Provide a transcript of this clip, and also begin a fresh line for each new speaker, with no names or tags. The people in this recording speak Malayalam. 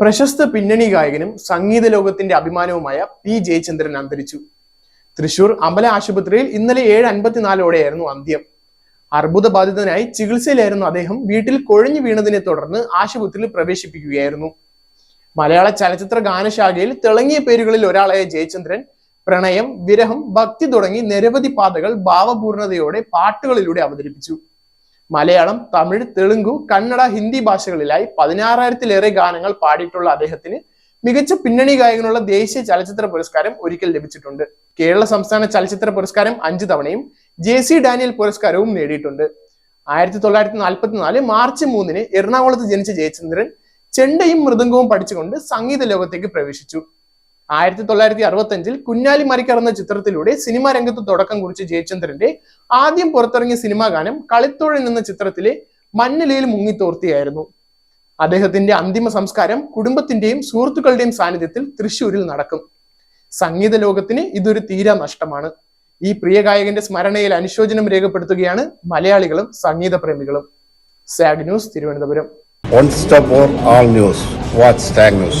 പ്രശസ്ത പിന്നണി ഗായകനും സംഗീത ലോകത്തിന്റെ അഭിമാനവുമായ പി ജയചന്ദ്രൻ അന്തരിച്ചു. തൃശൂർ അമ്പല ആശുപത്രിയിൽ ഇന്നലെ ഏഴ് അൻപത്തിനാലോടെയായിരുന്നു അന്ത്യം. അർബുദബാധിതനായി ചികിത്സയിലായിരുന്നു അദ്ദേഹം വീട്ടിൽ കൊഴഞ്ഞു വീണതിനെ തുടർന്ന് ആശുപത്രിയിൽ പ്രവേശിപ്പിക്കുകയായിരുന്നു. മലയാള ചലച്ചിത്ര ഗാനശാഖയിൽ തിളങ്ങിയ പേരുകളിൽ ഒരാളായ ജയചന്ദ്രൻ പ്രണയം വിരഹം ഭക്തി തുടങ്ങി നിരവധി പാതകൾ ഭാവപൂർണതയോടെ പാട്ടുകളിലൂടെ അവതരിപ്പിച്ചു. മലയാളം തമിഴ് തെലുങ്കു കന്നഡ ഹിന്ദി ഭാഷകളിലായി പതിനാറായിരത്തിലേറെ ഗാനങ്ങൾ പാടിയിട്ടുള്ള അദ്ദേഹത്തിന് മികച്ച പിന്നണി ഗായകനുള്ള ദേശീയ ചലച്ചിത്ര പുരസ്കാരം ഒരിക്കൽ ലഭിച്ചിട്ടുണ്ട്. കേരള സംസ്ഥാന ചലച്ചിത്ര പുരസ്കാരം അഞ്ചു തവണയും ജെ സി ഡാനിയൽ പുരസ്കാരവും നേടിയിട്ടുണ്ട്. ആയിരത്തി തൊള്ളായിരത്തി നാൽപ്പത്തിനാല് മാർച്ച് മൂന്നിന് എറണാകുളത്ത് ജനിച്ച ജയചന്ദ്രൻ ചെണ്ടയും മൃദംഗവും പഠിച്ചുകൊണ്ട് സംഗീത ലോകത്തേക്ക് പ്രവേശിച്ചു. ആയിരത്തി തൊള്ളായിരത്തി അറുപത്തി അഞ്ചിൽ കുഞ്ഞാലി മരിക്കർ എന്ന ചിത്രത്തിലൂടെ സിനിമാ രംഗത്ത് തുടക്കം കുറിച്ച ജയചന്ദ്രന്റെ ആദ്യം പുറത്തിറങ്ങിയ സിനിമാ ഗാനം കളിത്തോഴൻ എന്ന ചിത്രത്തിലെ മഞ്ഞലയിൽ മുങ്ങിത്തോർത്തിയായിരുന്നു. അദ്ദേഹത്തിന്റെ അന്തിമ സംസ്കാരം കുടുംബത്തിന്റെയും സുഹൃത്തുക്കളുടെയും സാന്നിധ്യത്തിൽ തൃശൂരിൽ നടക്കും. സംഗീത ലോകത്തിന് ഇതൊരു തീരാ നഷ്ടമാണ്. ഈ പ്രിയ ഗായകന്റെ സ്മരണയിൽ അനുശോചനം രേഖപ്പെടുത്തുകയാണ് മലയാളികളും സംഗീത പ്രേമികളും. സാഗ് ന്യൂസ് തിരുവനന്തപുരം.
For all news. Watch Tag News.